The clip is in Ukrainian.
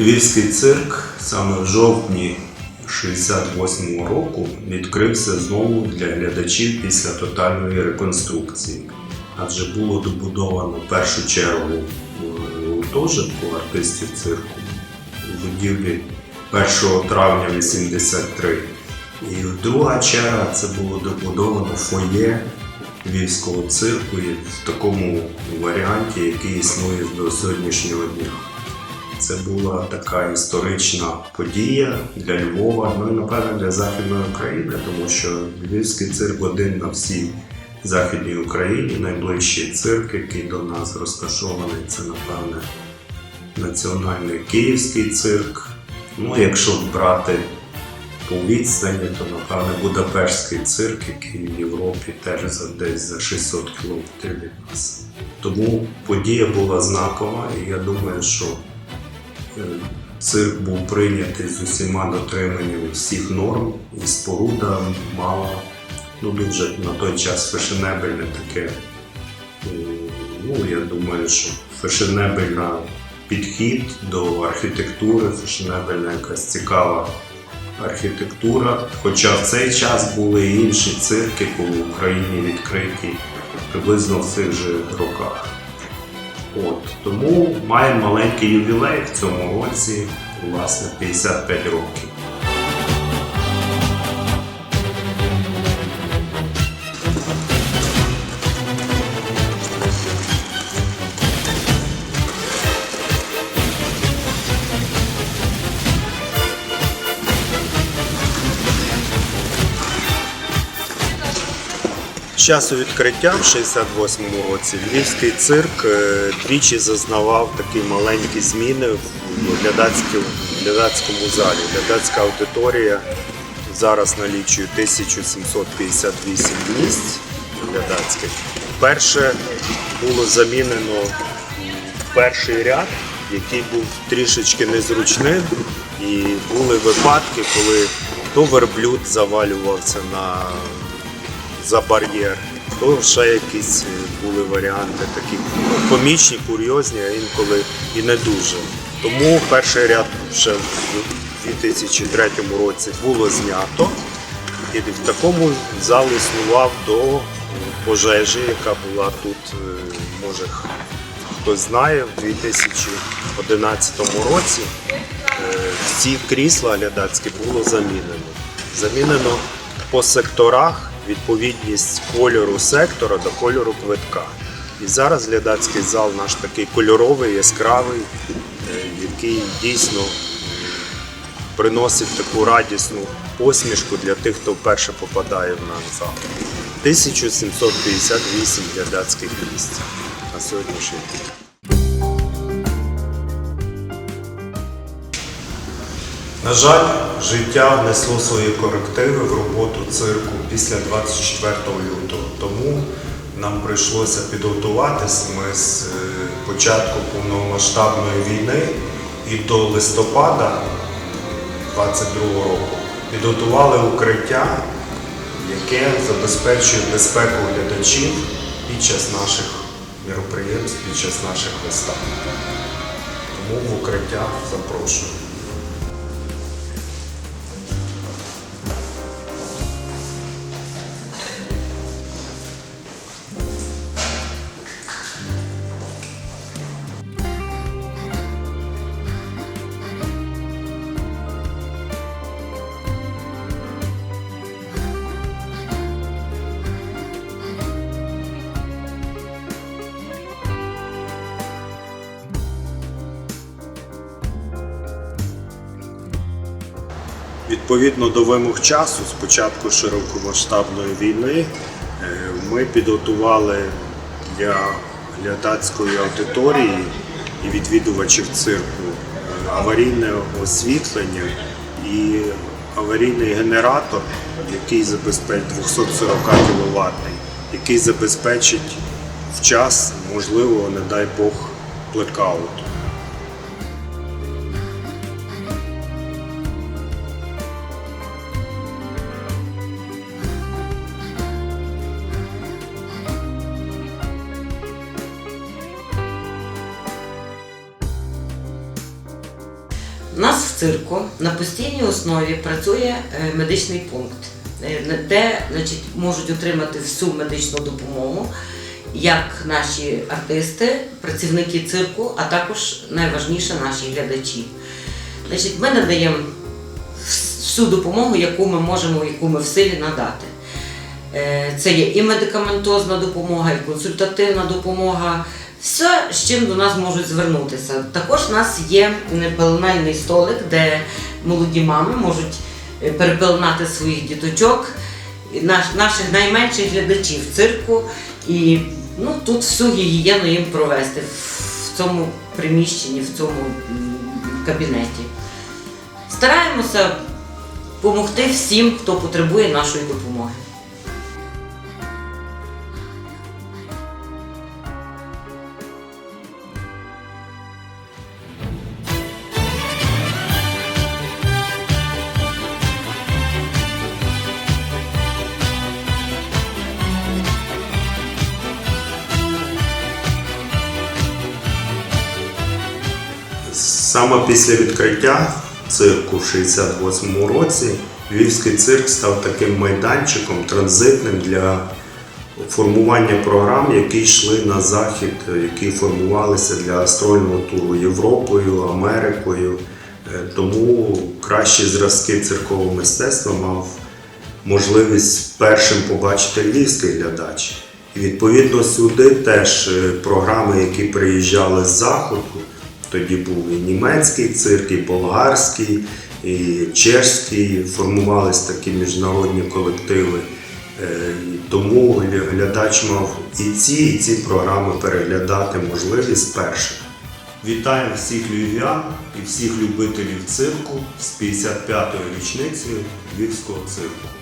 Львівський цирк саме в жовтні 68-го року відкрився знову для глядачів після тотальної реконструкції. Адже було добудовано в першу чергу е, гуртожитку артистів цирку у будівлі 1 травня 83. І друга черга це було добудовано фоє Львівського цирку в такому варіанті, який існує до сьогоднішнього дня. Це була така історична подія для Львова, ну і напевно для Західної України, тому що Львівський цирк один на всій Західній Україні, найближчий цирк, який до нас розташований, це напевне національний київський цирк. Ну, якщо брати по відстані, то напевне Будапештський цирк, який в Європі теж за десь за 600 кілометрів від нас. Тому подія була знакова, і я думаю, що цирк був прийнятий з усіма дотриманнями всіх норм, і споруда мала ну, дуже на той час фешенебельне таке. е, Ну, я думаю, що фешенебельна підхід до архітектури, фешенебельна якась цікава архітектура. Хоча в цей час були інші цирки по Україні відкриті приблизно в цих же роках. От, тому маємо маленький ювілей в цьому році, власне, 55 років. Часу відкриття в 68-му році Львівський цирк е, двічі зазнавав такі маленькі зміни в глядацькому, залі. Глядацька аудиторія зараз налічує 1758 місць глядацьких. Перше було замінено перший ряд, який був трішечки незручним, і були випадки, коли то верблюд завалювався на за бар'єр. То ще якісь е, були варіанти такі ну, комічні, курйозні, а інколи і не дуже. Тому перший ряд ще в 2003 році було знято. І в такому зал існував до пожежі, яка була тут, е, може хтось знає, в 2011 році е, всі крісла глядацькі було замінено. Замінено по секторах відповідність кольору сектора до кольору квитка. І зараз глядацький зал наш такий кольоровий, яскравий, е, який дійсно приносить таку радісну посмішку для тих, хто вперше попадає в наш зал. 1758 глядацьких місць на сьогоднішній день. На жаль, життя внесло свої корективи в роботу цирку після 24 лютого. Тому нам прийшлося підготуватись. Ми з е, початку повномасштабної війни і до листопада 22 року підготували укриття, яке забезпечує безпеку глядачів під час наших мероприємств, під час наших вистав. Тому в укриття запрошую. Відповідно до вимог часу, з початку широкомасштабної війни, е, ми підготували для глядацької аудиторії і відвідувачів цирку е, аварійне освітлення і аварійний генератор, який забезпечить 240 кВт, який забезпечить в час можливого, не дай Бог, блекауту. У нас в цирку на постійній основі працює е, медичний пункт, е, де значить, можуть отримати всю медичну допомогу як наші артисти, працівники цирку, а також найважніше наші глядачі. Значить, ми надаємо всю допомогу, яку ми можемо, яку ми в силі надати. Е, Це є і медикаментозна допомога, і консультативна допомога. Все, з чим до нас можуть звернутися. Також у нас є е, пеленальний столик, де молоді мами можуть е, перепеленати своїх діточок, наших найменших глядачів цирку. І ну, тут всю гігієну їм провести в цьому приміщенні, в цьому кабінеті. Стараємося допомогти всім, хто потребує нашої допомоги. Саме після відкриття цирку в 68-му році Львівський цирк став таким майданчиком транзитним для формування програм, які йшли на захід, які формувалися для гастрольного туру Європою, Америкою. Е, Тому кращі зразки циркового мистецтва мав можливість першим побачити львівський глядач. І відповідно сюди теж е, програми, які приїжджали з заходу, тоді був і німецький цирк, і болгарський, і чешський, формувались такі міжнародні колективи. Е, Тому глядач мав і ці, і ці програми переглядати можливість перших. Вітаємо всіх львів'ян і всіх любителів цирку з 55-ю річницею Львівського цирку.